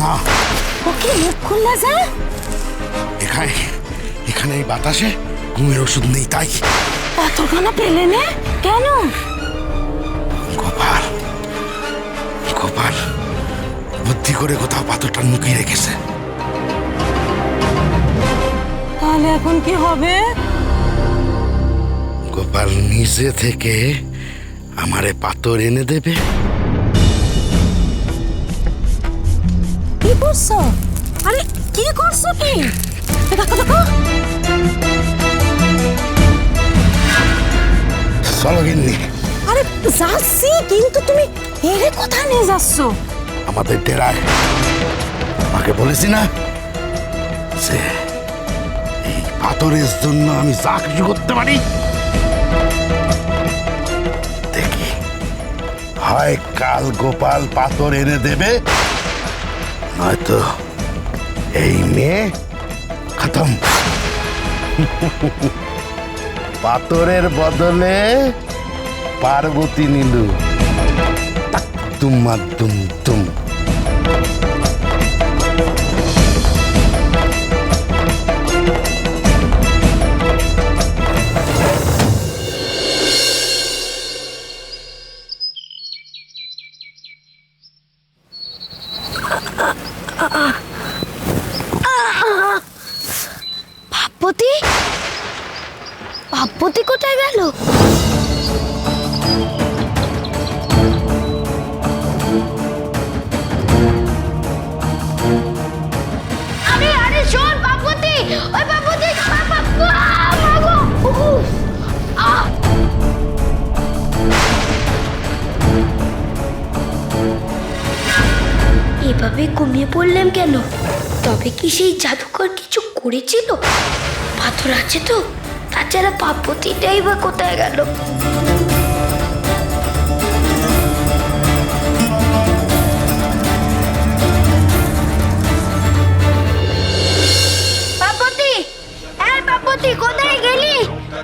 না। ওকে মুখ খুললা যা। এখানে এখানে এই বাতাসে ঘুমের ওষুধ নেই তাই। এতখানা পেলে নে। কেন? গোপাল গোপাল বুদ্ধি করে কোথাও পাথরটা লুকিয়ে রেখেছে। তাহলে এখন কি হবে? গোপাল নিজে থেকে আমারে পাথর এনে দেবে। করছ? আরে কি করছ কি? দেখো দেখো। চলো গিন্নি। আরে যাচ্ছি কিন্তু তুমি এরে কোথায় নিয়ে যাচ্ছ? আমাদের ডেরায়। আমাকে বলেছি না যে এই পাথরের জন্য আমি যা কিছু করতে পারি। দেখি হয় কাল গোপাল পাথর এনে দেবে নয়তো এই মেয়ে খতম। পাথরের বদলে পার্বতী নীলু। তুম তুম দুম। ভাবপতি? ভাবপতি কোথায় গেল? ঘুমিয়ে পড়লাম কেন? তবে কি সেই জাদুকর কিছু করেছিল? পাথর আছে তো তাছাড়া পাপতিটাই বা কোথায় গেল? পাপতি কোথায় গেলি?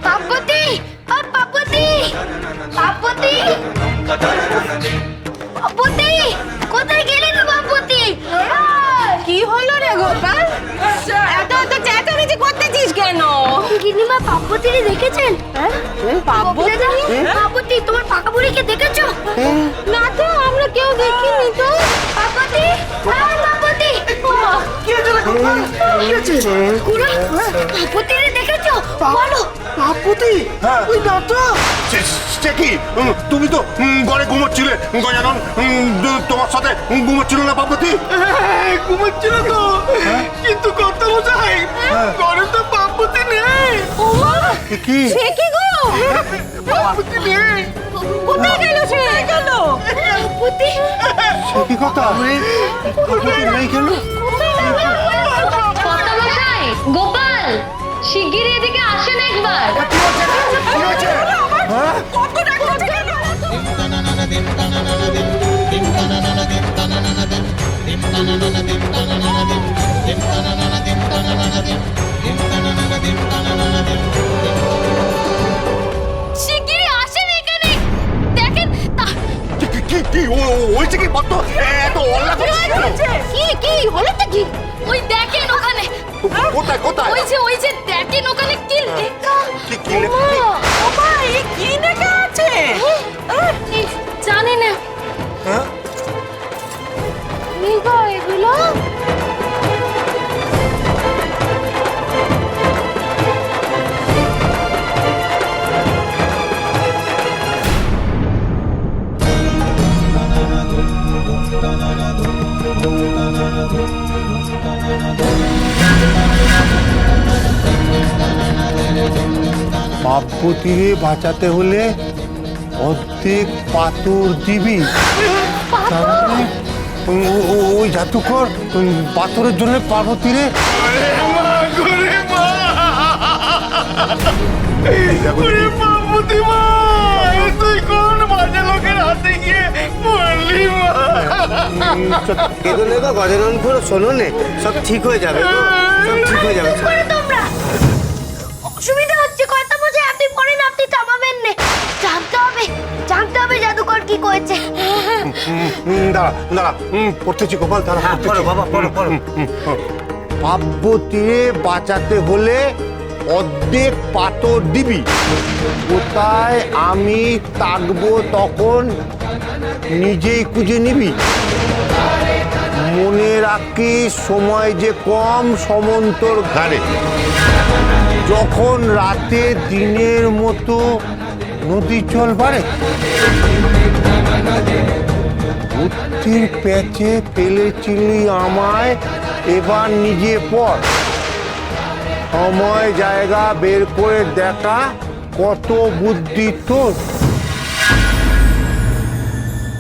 পাপতি ও পাপতি পাপতি এত এত চেঁচামেচি করতেছিস কেন? গিনিমা পাপতিরে দেখেছেন? পাপ্পতি? পাপতি তোমার পাকা বুড়িকে দেখেছ না তো আমরা কেউ দেখিনি তো। পাপতি হ্যাঁ পাপতি কুড়া পাপতিরে দেখেছ? বলো। আপত্তি ওই নাটা সে কি? তুমি তো ঘরে ঘুমোচ্ছিলে গজানন। তোমার সাথে ঘুমোচ্ছিল না পার্বতী ঘুমাচ্ছিল তো। কিন্তু কত বোঝাই ঘরে তো পাপতি নেই। কি? সে কি গো? পাপতি নেই। কোথায় গেল সে? গেল? পাপতি সে কি কথা? পাপতি নেই কর্তামশাই গোপাল শিগগিরই এদিকে আসেন একবার হ্যাঁ শিগগিরই আসেন এখানে দেখেন তা- কি- কি ও ও- হয়েছে কি বলতো কি? ওই দেখেন ওখানে। কোথায় কোথায়? ওই যে ওই যে দেখেন ওখানে কি লেখা? কি কি লেখা? ওমা এই কি লেখা আছে? জানি না। হ্যাঁ? কি এগুলো? পাপ্পতিরে বাঁচাতে হলে অর্ধেক পাথর দিবি তার মানে ও- ও- ওই জাদুকর উম, পাথরের জন্য পার্বতীরে কেঁদো গো শোনো নে সব ঠিক হয়ে যাবে গো সব ঠিক হয়ে যাবে করে তোমরা অসুবিধা হচ্ছে কথা কি করেছে? দাঁড়া দাঁড়া পড়তেছি গোপাল দাঁড়া হ্যাঁ পড়ো বাবা পড়ো পড়ো। পাব্য তীরে বাঁচাতে হলে অর্ধেক পাথর দিবি। কোথায় আমি তাকবো তখন নিজেই খুঁজে নিবি। মনে রাখি সময় যে কম সমন্তর ঘাড়ে। যখন রাতে দিনের মতো নদীর জল বাড়ে বুদ্ধির প্যাচে ফেলেছিলি আমায়, এবার নিজে পর। সময় জায়গা বের করে দেখা, কত বুদ্ধি তোর।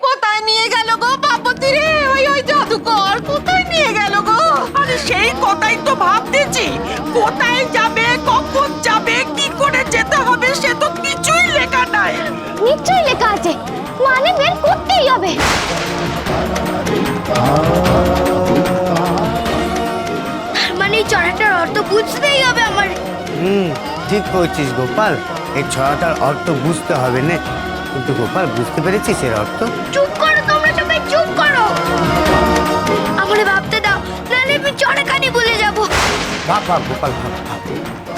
কোথায় নিয়ে গেল গো বাপতি সেই কথাই তো ভাবতেছি। কোথায় বুঝতেই হবে আমার। হুম ঠিক বলছিস গোপাল। এই ছড়াটার অর্থ বুঝতে হবে না। কিন্তু গোপাল বুঝতে পেরেছিস এর অর্থ? চুপ করো তোমরা সবাই চুপ করো। আমারে ভাবতে দাও নাহলে আমি চড়াখানি ভুলে যাব। ভাব ভাব গোপাল ভাব ভাব।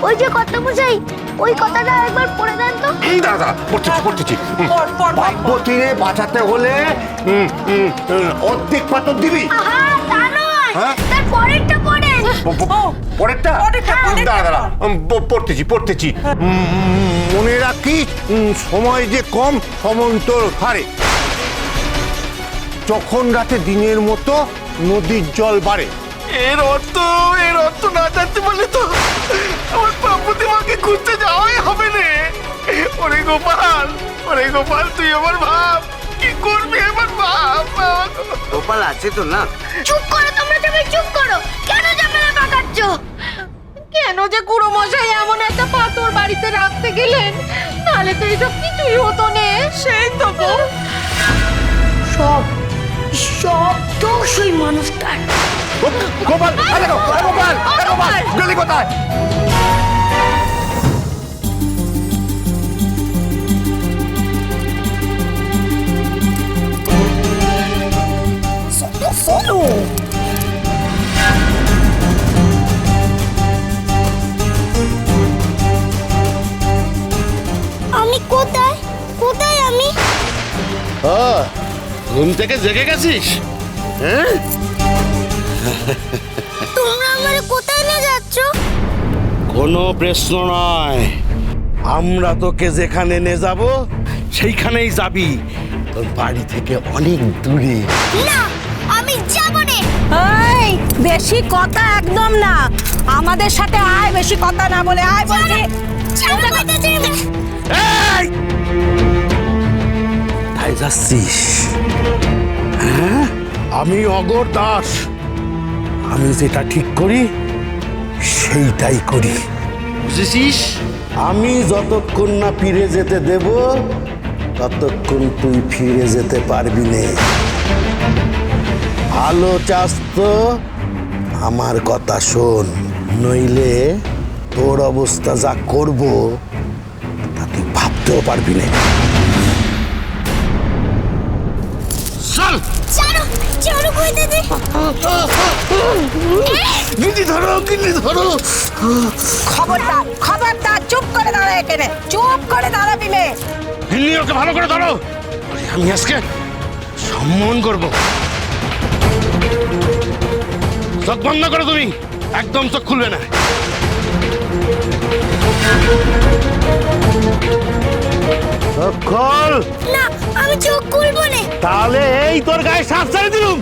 ওই যে কথা বুঝাই ওই কথাটা একবার পড়ে দেন তো। উম, দাঁড়া দাঁড়া পড়তেছি পড়তেছি। উম, পড়, পড়, ভাই, তীরে বাঁচাতে হলে উম, উম, উম, অর্ধেক পাথর দিবি। আহা তা নয়। হ্যাঁ? তার পরেরটা পরেরটা? পরেরটা। দাঁড়া দাঁড়া। পড়তেছি পড়তেছি। উম, মনে রাখিস সময় যে কম সমন্তর হারে যখন রাতে দিনের মতো নদীর জল বাড়ে। এর অর্থ এর অর্থ না জানতে পারলে তো আমার পাপুতি মাকে খুঁজতে যাওয়াই হবে না। ওরে গোপাল ওরে গোপাল তুই আমার ভাব কি করবি এবার ভাব ভাব। গোপাল আছে তো না? চুপ করো তোমরা সবাই চুপ করো। কেন ঝামেলা পাকাচ্ছ কেন যে কুড়ো মশাই এমন একটা পাথর বাড়িতে রাখতে গেলেন? নাহলে তো এসব কিছুই হতো না। সেই তো গো। সব সব দোষ ওই মানুষটার। গোপাল গোপাল গোপাল গেলি কোথায়? থেকে জেগে গেছিস? হ্যাঁ? তোমরা আমারে কোথায় নিয়ে যাচ্ছ? কোনো প্রশ্ন নয় আমরা তোকে যেখানে নিয়ে যাব সেইখানেই যাবি। তোর বাড়ি থেকে অনেক দূরে। না আমি যাব না। এই বেশি কথা একদম না। আমাদের সাথে আয় বেশি কথা না বলে আয় বলছি। এই! তাই যাচ্ছিস? আমি অগর দাস। আমি যেটা ঠিক করি সেইটাই করি। বুঝেছিস? আমি যতক্ষণ না ফিরে যেতে দেব ততক্ষণ তুই ফিরে যেতে পারবি নে। ভালো চাস তো আমার কথা শোন। নইলে তোর অবস্থা যা করব তা তুই ভাবতেও পারবি না। ছাড়ো ছাড়ো কইতাছি গিন্নি ধরো গিন্নি ধরো। খবরদার খবরদার চুপ করে দাঁড়া এখানে। চুপ করে দাঁড়াবি মে গিন্নি ওকে ভালো করে ধরো। আমি আজকে সম্মান করব। চোখ বন্ধ করো তুমি। একদম চোখ খুলবে না। খোল। না আমি চোখ খুলবো না। তাহলে এই তোর গায়ে সাপ ছেড়ে দিলুম।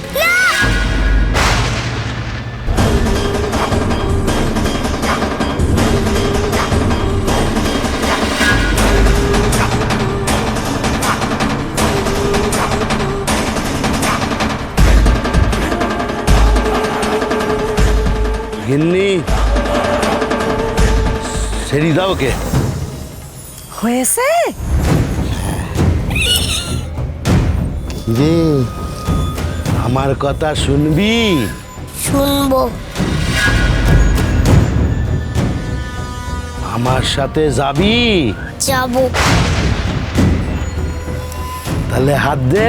গিন্নি ছেড়ে দাও কে হয়েছে? রে আমার কথা শুনবি? শুনব। আমার সাথে যাবি? যাব। তাহলে হাত দে।